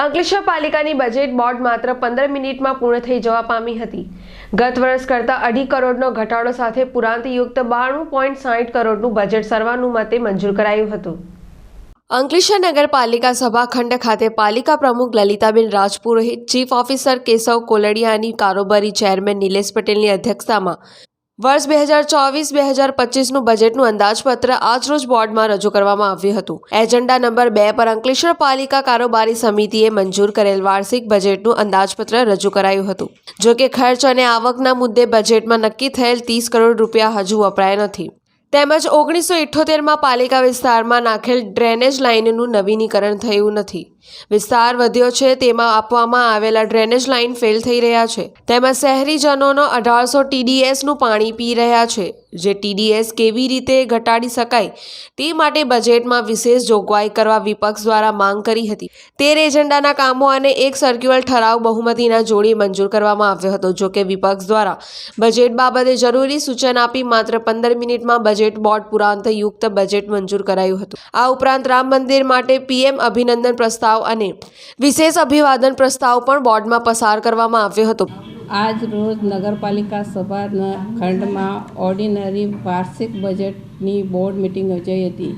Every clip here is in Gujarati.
અંકલેશ્વર પાલિકાની બજેટ બોર્ડ માત્ર પંદર મિનિટમાં પૂર્ણ થઈ જવા પામી હતી. ગત વર્ષ કરતાં અઢી કરોડનો ઘટાડો સાથે પુરાંતયુક્ત બાણું પોઈન્ટ સાઠ કરોડનું બજેટ સર્વાનુમતે મંજૂર કરાયું હતું. અંકલેશ્વર નગરપાલિકા સભાખંડ ખાતે પાલિકા પ્રમુખ લલિતાબેન રાજપુરોહિત, ચીફ ઓફિસર કેશવ કોલડિયાની કારોબારી ચેરમેન નિલેશ પટેલની અધ્યક્ષતામાં વર્ષ બે હજાર ચોવીસ, બે હજાર પચીસનું બજેટનું અંદાજપત્ર આજરોજ બોર્ડમાં રજૂ કરવામાં આવ્યું હતું. એજન્ડા નંબર બે પર અંકલેશ્વર પાલિકા કારોબારી સમિતિએ મંજૂર કરેલ વાર્ષિક બજેટનું અંદાજપત્ર રજૂ કરાયું હતું. જો કે ખર્ચ અને આવકના મુદ્દે બજેટમાં નક્કી થયેલ ત્રીસ કરોડ રૂપિયા હજુ વપરાયા નથી. તેમજ ઓગણીસો ઇઠ્ઠોતેરમાં પાલિકા વિસ્તારમાં નાખેલ ડ્રેનેજ લાઇનનું નવીનીકરણ થયું નથી. વિસ્તાર વધ્યો છે, તેમાં આપવામાં આવેલા ડ્રેનેજ લાઇન ફેલ થઈ રહ્યા છે. તેમાં શહેરીજનોનો અઢારસો ટીડીએસનું પાણી પી રહ્યા છે. જે ટીડીએસ કેવી રીતે ઘટાડી શકાય તે માટે બજેટમાં વિશેષ જોગવાઈ કરવા વિપક્ષ દ્વારા માંગ કરી હતી. તેર એજન્ડાના કામો અને એક સર્ક્યુલર ઠરાવ બહુમતીના જોડી મંજૂર કરવામાં આવ્યો હતો. જો કે વિપક્ષ દ્વારા બજેટ બાબતે જરૂરી સૂચન આપી માત્ર પંદર મિનિટમાં બજેટ બોર્ડ પુરાંતયુક્ત બજેટ મંજૂર કરાયું હતું. આ ઉપરાંત રામ મંદિર માટે પીએમ અભિનંદન પ્રસ્તાવ અને વિશેષ અભિવાદન પ્રસ્તાવ પણ બોર્ડમાં પસાર કરવામાં આવ્યો હતો. આજ રોજ નગરપાલિકા સભા ખંડમાં ઓર્ડિનરી વાર્ષિક બજેટની બોર્ડ મિટિંગ યોજાઈ હતી.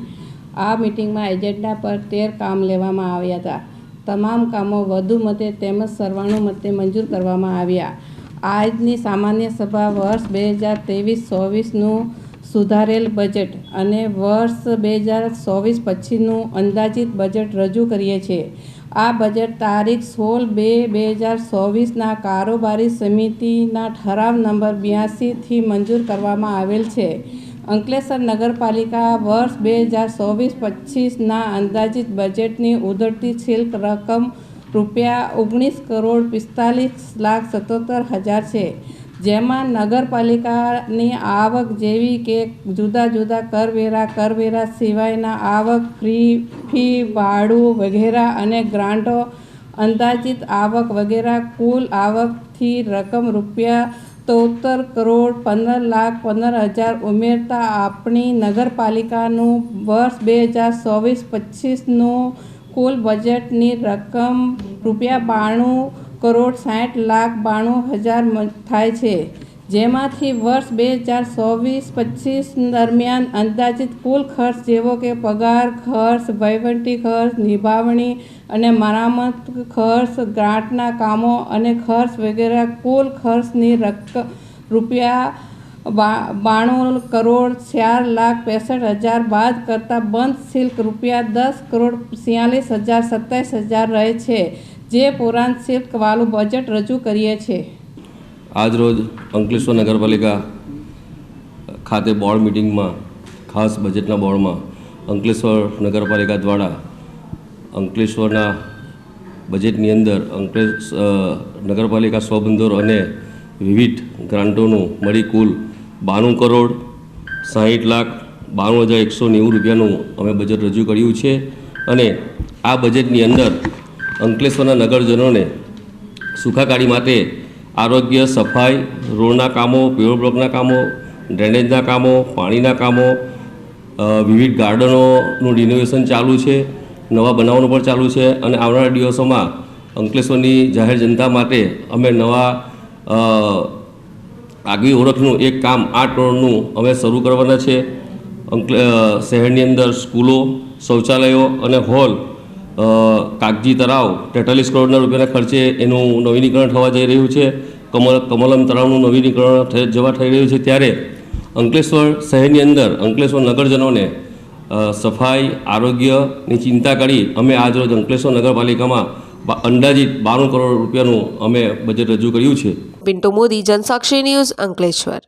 આ મિટિંગમાં એજન્ડા પર તેર કામ લેવામાં આવ્યા હતા. તમામ કામો વધુ મતે તેમજ સર્વાનુમતે મંજૂર કરવામાં આવ્યા. આજની સામાન્ય સભા વર્ષ બે હજાર ત્રેવીસ ચોવીસનું સુધારેલ બજેટ અને વર્ષ બે હજાર ચોવીસ પછીનું અંદાજિત બજેટ રજૂ કરીએ છીએ. આ બજેટ તારીખ સોળ બે બે હજાર ચોવીસના કારોબારી સમિતિના ઠરાવ નંબર બ્યાસીથી મંજૂર કરવામાં આવેલ છે. અંકલેશ્વર નગરપાલિકા વર્ષ બે હજાર ચોવીસ પચીસના અંદાજિત બજેટની ઉધરતી શિલ્ક રકમ રૂપિયા ઓગણીસ કરોડ પિસ્તાલીસ લાખ સત્તોતેર હજાર છે. જેમાં નગરપાલિકાની આવક જેવી કે જુદા જુદા કરવેરા કરવેરા સિવાયના આવક ફ્રી ફી, ભાડું વગેરે અને ગ્રાન્ટો, અંદાજિત આવક વગેરે, કુલ આવકથી રકમ રૂપિયા તોતર કરોડ પંદર લાખ પંદર હજાર ઉમેરતા આપણી નગરપાલિકાનું વર્ષ બે હજાર ચોવીસ પચીસનું કુલ બજેટની રકમ રૂપિયા બાણું કરોડ સાઠ લાખ બાણું હજાર થાય છે. જેમાંથી વર્ષ બે હજાર ચોવીસ પચીસ દરમિયાન અંદાજિત કુલ ખર્ચ જેવો કે પગાર, ખર્ચ, વહીવટી ખર્ચ, નિભાવણી અને મરામત ખર્ચ, ગ્રાન્ટના કામો અને ખર્ચ વગેરે કુલ ખર્ચની રક, રૂપિયા બાણું કરોડ ચાર લાખ પેંસઠ હજાર બાદ કરતાં બંધ સિલ્ક રૂપિયા દસ કરોડ છિયાલીસ હજાર સત્તાવીસ હજાર રહે છે. જે પુરાંત શુલ્કવાળું બજેટ રજૂ કરીએ છીએ. આજરોજ અંકલેશ્વર નગરપાલિકા ખાતે બોર્ડ મિટિંગમાં, ખાસ બજેટના બોર્ડમાં, અંકલેશ્વર નગરપાલિકા દ્વારા અંકલેશ્વરના બજેટની અંદર અંકલેશ નગરપાલિકા સ્વબંધોર અને વિવિધ ગ્રાન્ટોનું મળી કુલ બાણું કરોડ સાહીઠ લાખ બાણું હજાર એકસો નેવું રૂપિયાનું અમે બજેટ રજૂ કર્યું છે. અને આ બજેટની અંદર અંકલેશ્વરના નગરજનોને સુખાકારી માટે આરોગ્ય, સફાઈ, રોડના કામો પેવર બ્લોકના કામો ડ્રેનેજના કામો, પાણીના કામો વિવિધ ગાર્ડનોનું રિનોવેશન ચાલુ છે, નવા બનાવવાનું પણ ચાલુ છે અને આવનારા દિવસોમાં અંકલેશ્વરની જાહેર જનતા માટે અમે નવા આગવી ઓળખનું એક કામ આ ટોળનું અમે શરૂ કરવાના છે. અંકલે શહેરની અંદર સ્કૂલો, શૌચાલયો અને હોલ કાગજી તળાવ, તેતાલીસ કરોડના રૂપિયાના ખર્ચે એનું નવીનીકરણ થવા જઈ રહ્યું છે. કમલ, કમલમ તળાવનું નવીનીકરણ જવા થઈ રહ્યું છે ત્યારે અંકલેશ્વર શહેરની અંદર, અંકલેશ્વર નગરજનોને સફાઈ આરોગ્યની ચિંતા કરી અમે આજરોજ અંકલેશ્વર નગરપાલિકામાં અંદાજિત બાણું કરોડ રૂપિયાનું અમે બજેટ રજૂ કર્યું છે. પિન્ટુ મોદી, જનસાક્ષી ન્યૂઝ અંકલેશ્વર.